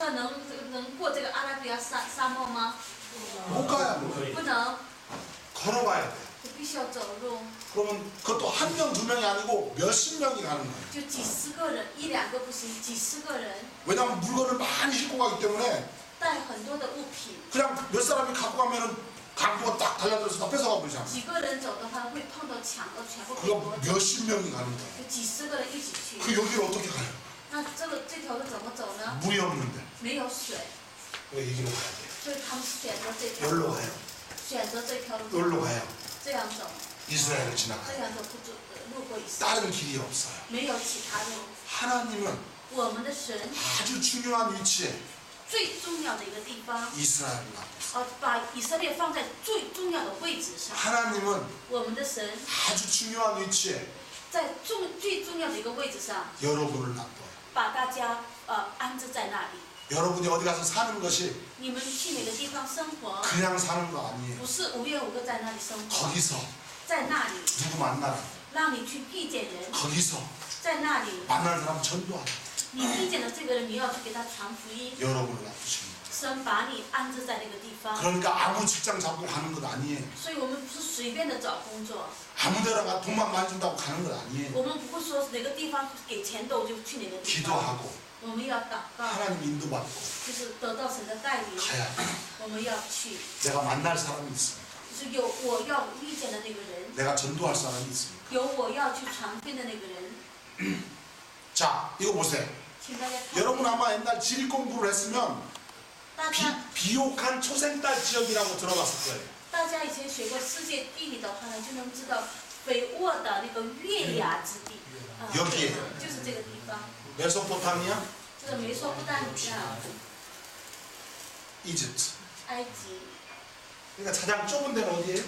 能能过这个阿拉比亚沙沙漠吗？ 못 가요. 不能， 걸어가야 돼. 就必须要走路， 그러면 그것도 한 명, 두 명이 아니고 몇십 명이 가는 거예요. 就几十个人，一两个不行，几十个人 왜냐하면 물건을 많이 싣고 가기 때문에 带很多的物品， 그냥 몇 사람이 갖고 가면은 강도가 딱 달려들어서 다 뺏어가 버리잖아. 几个人走的话会碰到抢的，全部被 그거 夺走， 몇십 명이 가는 거예요. 就几十个人一起去。 그 여기를 어떻게 가요? 那这个这条路怎么走呢？ 물이 없는데 没有水， 왜 여기로 가야 돼요? 所以他们选择这条 여기로 路， 가요. 选择这条路， 여기로 가요. 这样走， 이스라엘을 这 지나가요. 样走不走路过以色列， 다른 길이 없어요. 没有其他路。 하나님은 我们的神 아주 중요한 위치에 最重要的一个地方， 이스라엘을 놨어요. 呃，把以色列放在最重要的位置上。 하나님은 我们的神 아주 중요한 위치에 在重最重要的一个位置上， 여러분을 놔둬요. 把大家呃安置在那里。 여러분이 어디 가서 사는 것이 그냥 사는 거 아니에요. 거기서 누구 만나라. 거기서 만날 사람 전도하라. 여러분을 놔두십니다. 그러니까 아무 직장 잡고 가는 것 아니에요. 아무 데나 돈만 많이 준다고 가는 것 아니에요. 기도하고 하나님 인도받고 就是得到神的带领， 가야 돼. 我们要去， 내가 만날 사람이 있습니다. 就是有我要遇见的那个人， 내가 전도할 사람이 있습니다. 有我要去传福音的那个人， 자, 이거 보세요. 请大家看。 여러분 아마 옛날 지리 공부를 했으면 大 비, 家 비옥한 초생딸 지역이라고 들어봤을 거예요. 大家以前学过世界地理的话呢，就能知道北沃的那个月牙之地，啊、 여기에 就是这个地方， 메소포타미아, 这个美索不达米亚、 이집트. 埃及， 그러니까 가장 좁은 데는 어디예요?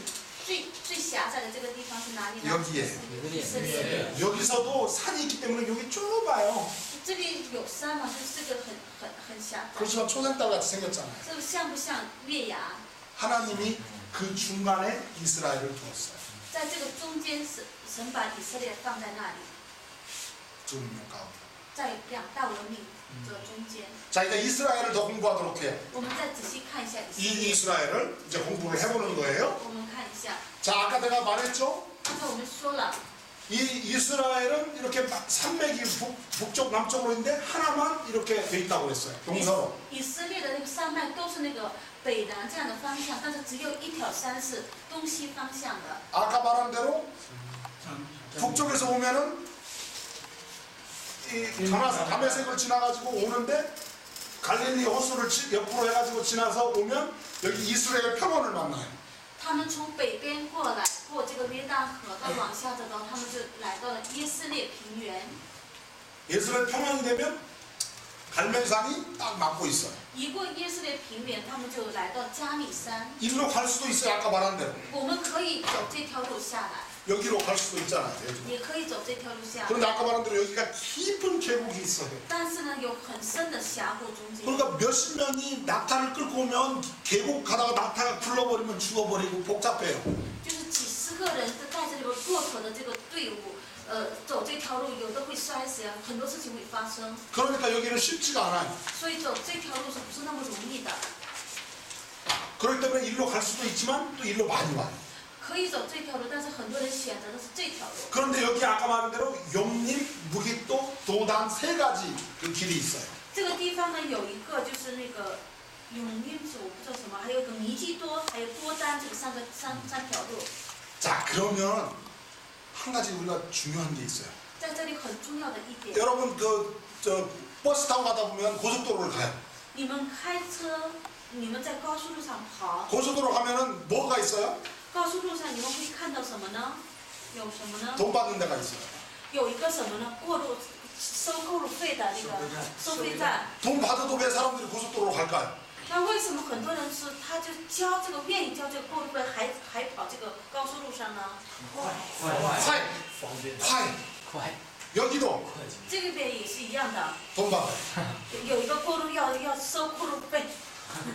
最最狭窄的这个地方是哪里呢？ 여기에 以色列。 여기서도 산이 있기 때문에 여기 좁아요. 这里有山嘛，就是这个很很很狭窄， 그렇지만 초생딸 같이 생겼잖아요. 这个像不像月牙？ 하나님이 그 중간에 이스라엘을 두었어요. 在这个中间，神神把以色列放在那里， 두 명 가운데. 在两大文明的中间。 자, 이제 이스라엘을 더 공부하도록 해요. 我们再仔细看一下以色 이 列， 이스라엘을 이제 공부를 해보는 거예요. 我们看一下。 자, 아까 내가 말했죠? 刚才我们说了， 이 이스라엘은 이렇게 막 산맥이 북, 북쪽 남쪽으로 있는데 하나만 이렇게 돼 있다고 그랬어요. 동서로. 以色列的那个山脉都是那个北南这样的方向，但是只有一条山是东西方向的。 아까 말한 대로 북쪽에서 오면은 이 다마스 담에색을 지나가지고 오는데 갈릴리 호수를 치- 옆으로 해가지고 지나서 오면 여기 이스라엘 평원을 만나요. 他们从北边过来，过这个约旦河，到往下走到，他们就来到了耶斯列平原。 이스라엘 평원이 되면 갈멜산이 딱 막고 있어요. 一过耶斯列平原，他们就来到加米山。 이리로 갈 수도 있어요. 아까 말한 대로. 我们可以走这条路下来， 여기로 갈 수도 있잖아요. 여기로. 也可以走这条路下来。 그런데 아까 말한 대로 여기가 깊은 계곡이 있어요. 但是呢，有很深的峡谷中间。 그러니까 몇십 명이 낙타를 끌고 오면 계곡 가다가 낙타가 굴러버리면 죽어버리고 복잡해요. 就是几十个人带着这个骆驼的这个队伍，呃，走这条路，有的会摔死呀，很多事情会发生。 그러니까 여기는 쉽지가 않아요. 所以走这条路是不是那么容易的？ 그렇기 때문에 일로 갈 수도 있지만 또 일로 많이 와요. 그런데 여기 아까 말한 대로 용림, 무기또, 도단 세 가지 그 길이 있어요. 这个地方呢，有一个就是那个永运子，我不知道什么，还有一个弥基多，还有多丹，这个三个三三条路。 자 그러면 한 가지 우리가 중요한 게 있어요. 在这里很重要的一点， 여러분 그 저 버스 타고 가다 보면 고속도로를 가요. 你们开车，你们在高速路上跑， 고속도로 가면은 뭐가 있어요? 高速路上你们会看到什么呢？有什么呢？ 돈 받는 데가 있어요. 有一个什么呢？过路收过路费的那个收费站。 돈 받아도 왜 사람들이 고속도로로 갈까요? 那为什么很多人是他就交这个愿意交这个过路费，还还跑这个高速路上呢？ 快, 方便 快. 快 여기도 快捷。这个边也是一样的， 돈 받아요. 有一个过路要要收过路费，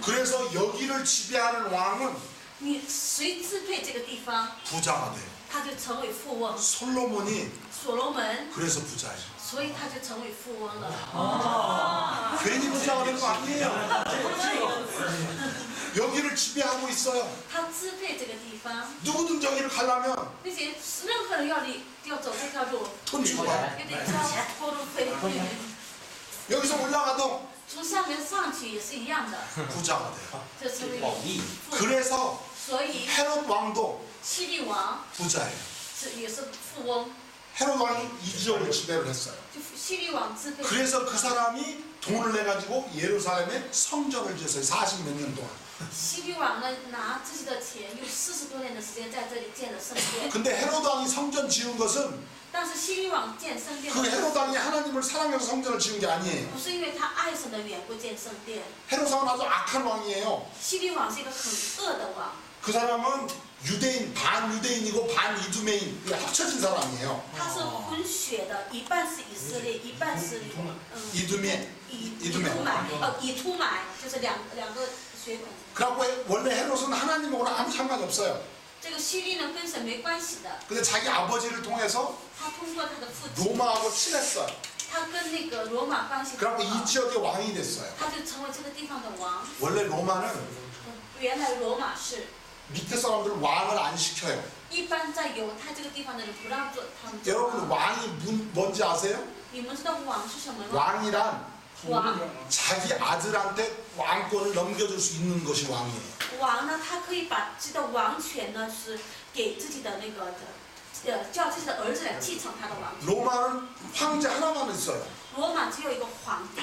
그래서 여기를 지배하는 왕은 你谁支配这个地方， 부자가 돼요. 他就成为富翁。 솔로몬이 所罗门， 그래서 부자예요. 所以他就成为富翁了。 괜히 부자 올라가는거 아니에요. 여기를 지배하고 있어요.他支配这个地方， 누구든 저기를 가려면 并且任何人要你要走这条路， 돈 주고 가요. 也得交投入费费。 여기서 올라가도 从下面上去也是一样的， 부자가 돼요. 这成为 이 富。 그래서 所以 헤롯 왕도 부자예요. 헤롯 왕이 이 지역을 지배를 했어요. 그래서 그 사람이 돈을 내 가지고 예루살렘에 성전을 지었어요. 40 몇 년 동안. 근데 헤롯 왕이 성전 지은 것은 그 헤롯 왕이 하나님을 사랑해서 성전을 지은 게 아니에요. 헤롯 왕은 아주 악한 왕이에요. 西律王是一个很恶的王， 그 사람은 유대인 반 유대인이고 반 이두메인 이게 합쳐진 사람이에요. 他是混血的，一半是以色列，一半是嗯 이두메 以以以土买突买，呃以突买就是两两个血统。 그래갖고 원래 헤롯은 하나님하고는 아무 상관이 없어요. 这个西律呢跟神没关系的， 근데 자기 아버지를 통해서 他通过他的父亲， 로마하고 친했어요. 他跟那个罗马关系很 그래갖고 好 이 ， 지역의 왕이 됐어요. 他就成为这个地方的王。 원래 로마는 原来罗马是 밑에 사람들 왕을 안 시켜요. 一般在犹太这个地方的人不让做他们做 여러분 王。 왕이 문- 뭔지 아세요? 你们知道王是什么吗？ 왕이란 王 자기 아들한테 왕권을 넘겨줄 수 있는 것이 왕이에요. 王呢，他可以把自己的王权呢是给自己的那个的，呃，叫自己的儿子来继承他的王权。 로마는 황제 하나만 있어요. 罗马只有一个皇帝，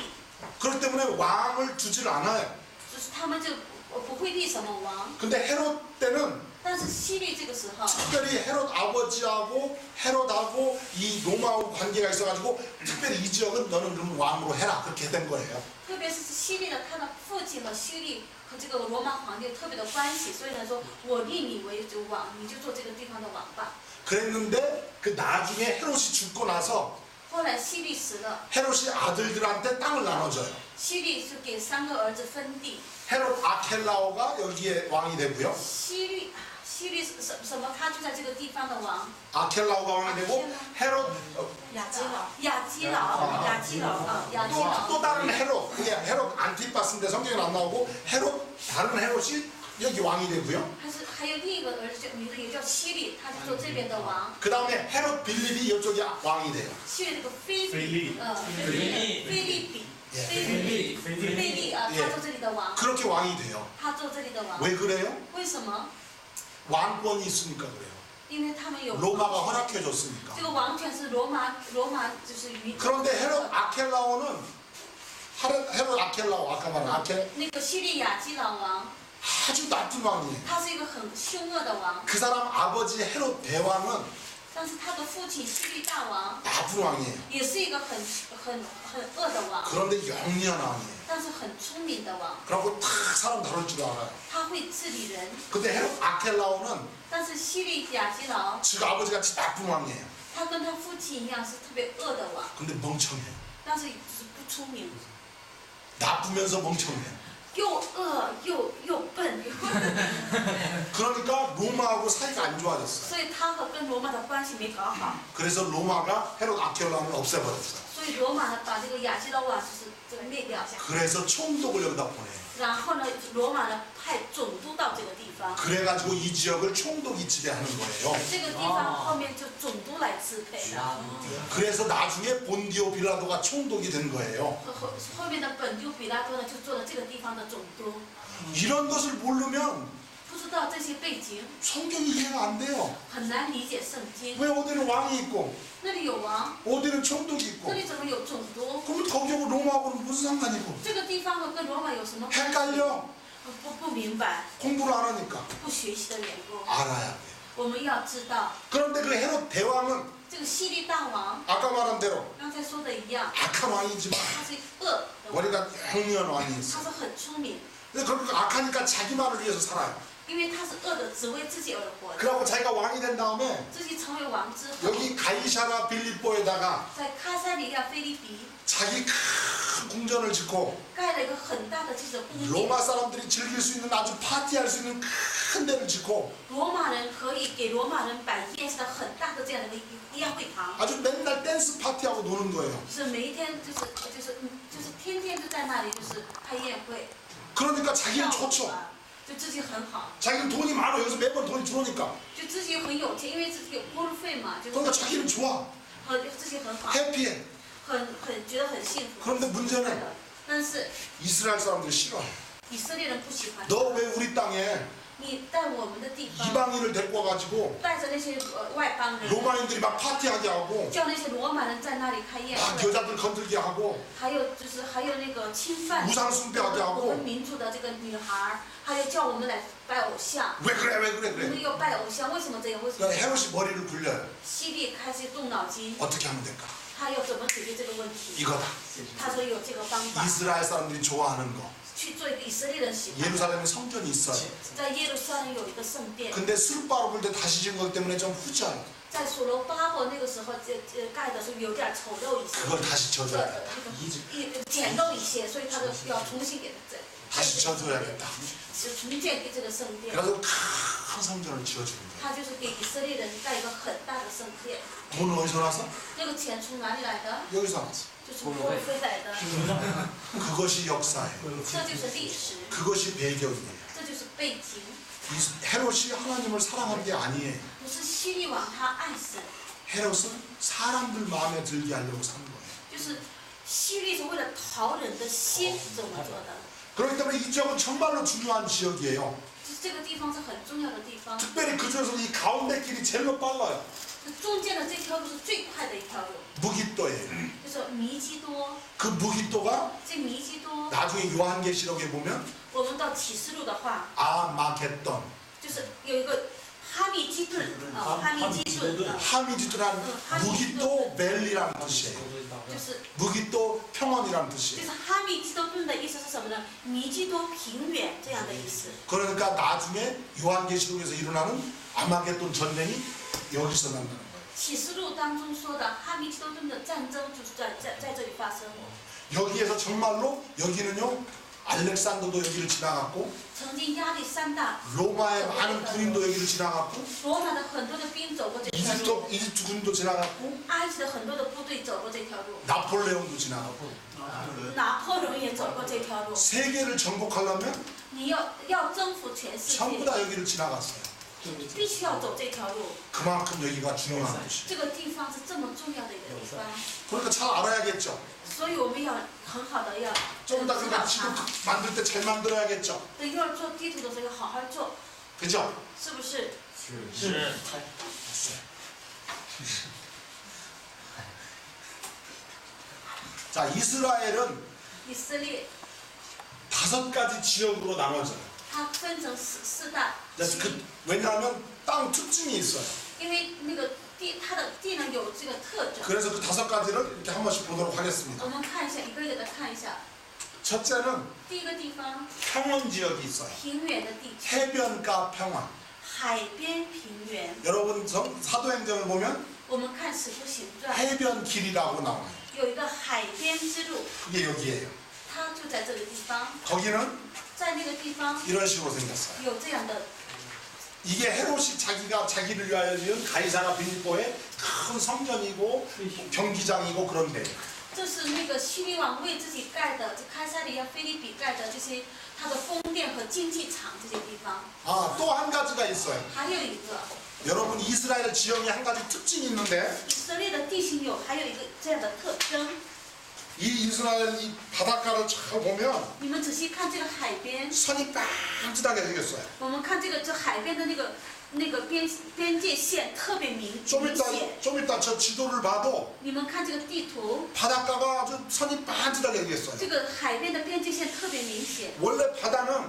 그렇기 때문에 왕을 두질 않아요. 就是他们就 不不会立什么王。 근데 헤롯 때는 但是西律这个时候， 특별히 헤롯 아버지하고 헤롯하고 이 로마하고 관계가 있어가지고 특별히 이 지역은 너는 그럼 왕으로 해라 그렇게 된 거예요. 特别是西律的他的父亲和西律和这个罗马皇帝有特别的关系，所以呢说，我立你为这个王，你就做这个地方的王吧。 그랬는데 그 나중에 헤롯이 죽고 나서 后来西律死了， 헤롯이 아들들한테 땅을 나눠줘요. 西律是给三个儿子分地。 헤롯 아켈라오가 여기에 왕이 되고요. 西律，西律是什什么？他就在这个地方的王。 아켈라오가 왕이 되고 헤롯 어, 雅基老，雅基老，雅基老啊，雅基 또, 老。 또 다른 헤롯 그게 헤롯 안티파스인데 성경에 안 나오고 헤롯 다른 헤롯이 여기 왕이 되고요. 还是还有另一个儿子叫名字也叫西律，他就做这边的王。 그 다음에 헤롯 빌립이 이쪽에 왕이 돼요. 西律这个菲菲利利，呃，菲利，菲利比， 예. 菲利，菲菲利啊， 예 他做这里的王， 그렇게 왕이 돼요. 他做这里的王。 왜 그래요? 为什么？ 왕권이 있으니까 그래요. 因为他们有 로마가 허락해 줬으니까. 这个王权是罗马，罗马就是允。 그런데 헤롯 아켈라오는 헤롯, 헤롯 아켈라오 아까 말한 아켈 那个西律亚基老王， 아주 나쁜 왕이에요. 他是一个很凶恶的王， 그 사람 아버지 헤롯 대왕은 但是他的父亲西律大王 나쁜 왕이에요. 也是一个很很很恶的王。 그런데 영리한 왕이에요. 但是很聪明的王， 그러고 다 사람 다룰 줄 알아요. 他会治理人。 근데 헤롯 아켈라오는 但是西律亚基劳， 지가 아버지같이 나쁜 왕이에요. 他跟他父亲一样是特别恶的王， 근데 멍청해요. 但是就是不聪明， 나쁘면서 멍청해요. 又恶又又笨， 그러니까 로마하고 사이가 안 좋아졌어요. 所以他和跟罗马的关系没搞好， 그래서 로마가 헤롯 아켈라오를 없애버렸어요. 所以罗马呢把这个亚基劳王就是这个灭掉。 그래서 총독을 여기다 보내요. 然后呢，罗马呢派总督到这个地方， 그래가지고 이 지역을 총독이 지배하는 거예요. 这个地方后面就总督来支配了。 그래서 나중에 본디오 빌라도가 총독이 된 거예요. 后后后面的本丢比拉多呢就做了这个地方的总督。 이런 것을 모르면 不知道这些背景， 성경이 이해가 안 돼요. 很难理解圣经。 왜 어디는 왕이 있고 那里有王， 어디는 총독이 这 있고 里怎么有总督？ 그러면 거기하고 로마하고는 무슨 상관이고 这个地方和跟罗马有什么关系？ 헷갈려 不不明白， 공부를 안 하니까 不学习的缘故。 알아야 돼요. 我们要知道， 그런데 그 헤롯 대왕은 这个西律大王， 아까 말한 대로 刚才说的一样， 악한 왕이지만 他是恶的王， 머리가 형리한 왕이 他 있어. 是很聪明， 근데 그렇게 악하니까 자기만을 위해서 살아요. 因为他是恶的，只为自己而活的。 그래갖고 자기가 왕이 된 다음에 自己成为王之后， 여기 가이샤라 빌립보에다가 在卡塞里亚菲利比 자기 큰 궁전을 짓고 盖了一个很大的这个宫殿。 로마 사람들이 즐길 수 있는 아주 파티할 수 있는 큰 데를 짓고 罗马人可以给罗马人摆宴席的很大的这样的一个宴会堂， 아주 맨날 댄스 파티하고 노는 거예요. 就是每一天就是就是嗯就是天天就在那里就是开宴会， 그러니까 跳 자기는 舞 좋죠. 啊， 就自己很好， 자기는 돈이 많아. 여기서 매번 돈이 들어오니까. 就自己又很有钱，因为自己有过路费嘛，就 그러니까 是 자기는 좋아. 很自己很好， 해피해. 很很觉得很幸福。 그런데 문제는 但是 이스라엘 사람들이 싫어. 以色列人不喜欢 너 왜 우리 땅에 你在我们的地方 이방인을 데리고 와가지고 로마인들이 막 파티하게 하고 막 여자들 건들게 하고 우상 숭배하게 하고 왜 그래 왜 그래 그래? 그러니까 헤롯이 머리를 굴려요. 어떻게 하면 될까? 이거다. 이스라엘 사람들이 좋아하는 거. 去做一个以色列人喜欢的。 예루살렘에 성전이 있어요 在耶路撒冷有一个圣殿， 근데 술바로볼 때 다시 지은 거기 때문에 좀 후져요 在所罗巴伯那个时候这这盖的时候有点丑陋一些， 그걸 다시 呃 져줘야 那 겠다 个一简陋一些，所以他就要重新给它 다시 这 져줘야겠다 是重建给这个圣殿。 그래서 큰 성전을 지어주는 거예요 他就是给以色列人盖一个很大的圣殿。 돈은 어디서 나서? 那个钱从哪里来的？ 여기서 나서 就从过路费来的。 그것이 역사예요 这就是历史， 그것이 배경이에요 这就是背景。 이 헤롯이 하나님을 사랑한 게 아니에요 不是希律王他爱神， 헤롯은 사람들 마음에 들게 하려고 산 거예요 就是希律是为了讨人的心这么做的。 그렇기 때문에 이 지역은 정말로 중요한 지역이에요. 특별히 그 중에서 이 가운데 길이 제일로 빨라요. 무기도예요. 그 무기도가 나중에 요한계시록에 보면 아마겟돈 하미지툰 하미지툰 하미지툰한 무기도 벨리라는 뜻이에요. 就是。 무기또 평원이라는 就 뜻이에요 是哈密基多顿的意思是什么呢？弥基多平原这样的意思。 그러니까 나중에 요한계시록에서 일어나는 아마겟돈 전쟁이 여기서 난다는 거예요 启示录当中说的哈密基多顿的战争就是在在在这里发生。 여기에서 정말로 여기는요 알렉산더도 여기를 지나갔고 로마의 많은 군인도 여기를 지나갔고 이집트, 이집트 군도 지나갔고 나폴레옹도 지나갔고 나폴레옹 세계를 정복하려면 전부 다 여기를 지나갔어요. 그만큼 여기가 중요한 곳이에요. 그러니까 잘 알아야겠죠. 所以我们要很好的要 좀 知 이따 道 그러니까 지금 它。 만들 때 잘 만들어야겠죠. 等一会儿做地图的时候要好好做， 그죠? 是不是？是 됐어요. 자, 이스라엘은 以色列 다섯 가지 지역으로 나눠져요. 它分成四四大 그래서 그, 왜냐하면 땅 특징이 있어요. 因为那个 地它的地呢有这个特征， 그래서 그 다섯 가지를 이렇게 한 번씩 보도록 하겠습니다. 我们看一下，一个一个的看一下。 첫째는 第一个地方， 평원 지역이 있어요. 平原的地区， 해변가 평원. 海边平原。 여러분 정- 사도행전을 보면 我们看《使徒行传》 해변길이라고 나와요. 有一个海边之路， 그게 여기예요. 它就在这个地方， 거기는 在那个地方 이런 식으로 생겼어요. 有这样的， 이게 헤롯이 자기가 자기를 위하여 지은 가이사라 빌립보의 큰 성전이고 경기장이고 그런데 这是那个希律王为自己盖的，这开撒利亚、菲利比盖的这些他的宫殿和竞技场这些地方。 아 또 한 가지가 있어요. 还有一个， 여러분 이스라엘 지형이 한 가지 특징이 있는데 以色列的地形有还有一个这样的特征。 이 이스라엘 이 바닷가를 잘 보면 你们仔细看这个海边， 선이 빤듯하게 생겼어요. 我们看这个这海边的那个那个边边界线特别明 좀 明 이따 显。 좀 이따 저 지도를 봐도 你们看这个地图， 바닷가가 아주 선이 빤듯하게 생겼어요. 这个海边的边界线特别明显。 원래 바다는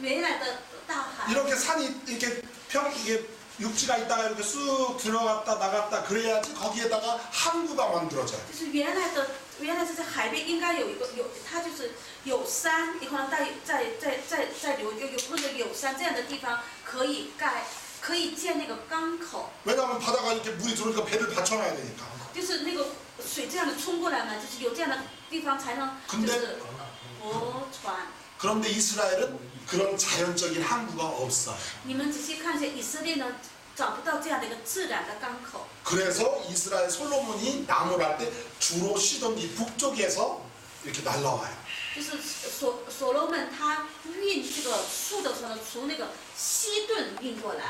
原来的大海 이렇게 산이 이렇게 평 이게 육지가 있다가 이렇게 쑥 들어갔다 나갔다 그래야지 거기에다가 항구가 만들어져요. 就是原来的 原来是在海边应该有一个有，它就是有山，以后呢再再再再再留有有或者有山这样的地方可以盖可以建那个港口， 왜냐하면 바다가 이렇게 물이 들어오니까 배를 받쳐놔야 되니까. 就是那个 水这样的冲过来嘛，就是有这样的地方才能就 근데 是泊船。 그런데 이스라엘은 그런 자연적인 항구가 없어요. 你们仔细看一下，以色列呢 그래서 이스라엘 솔로몬이 나무랄 때 주로 쉬던 이 북쪽에서 이렇게 날라와요.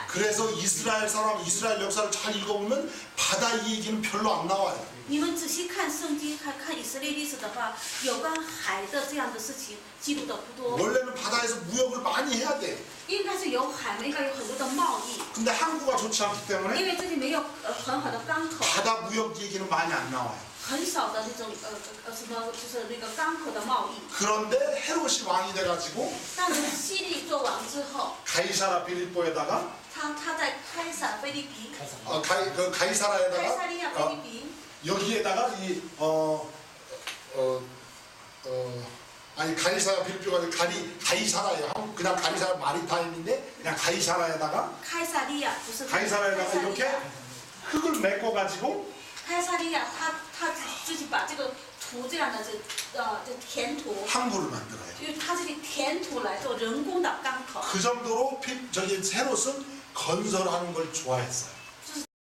그래서 이스라엘 사람 이스라엘 역사를 잘 읽어보면 바다 얘기는 별로 안 나와요. 你们仔细看圣经，看看以色列历史的话，有关海的这样的事情记录的不多。 원래는 바다에서 무역을 많이 해야 돼. 应该是有海嘛，应该有很多的贸易， 근데 항구가 좋지 않기 因 때문에 为这里没有呃很好的港口， 바다 무역 얘기는 많이 안 나와요. 很少的那种呃呃什么就是那个港口的贸易。 그런데 헤롯이 왕이 돼가지고 但是西利做王之后， 가이사라 빌립보에다가 他他在开撒菲利比， 어, 가이, 그 开 가이사라에다가 撒利亚菲 어, 利比， 여기에다가 이 어, 어, 어, 아니 가이사라 빌립보가 아니라 가리 가이사라예요. 한국 그냥 가이사라 마리타임인데 그냥 가이사라에다가 开撒利亚不是 가이사라에다가 开撒利 이렇게 亚， 흙을 메꿔 가지고 开撒利亚他他自己把这个土这样的这呃这填土， 항구를 만들어요. 因为他这里填土来做人工的港口。 그 정도로 필- 저기 헤롯은 건설하는 걸 좋아했어요.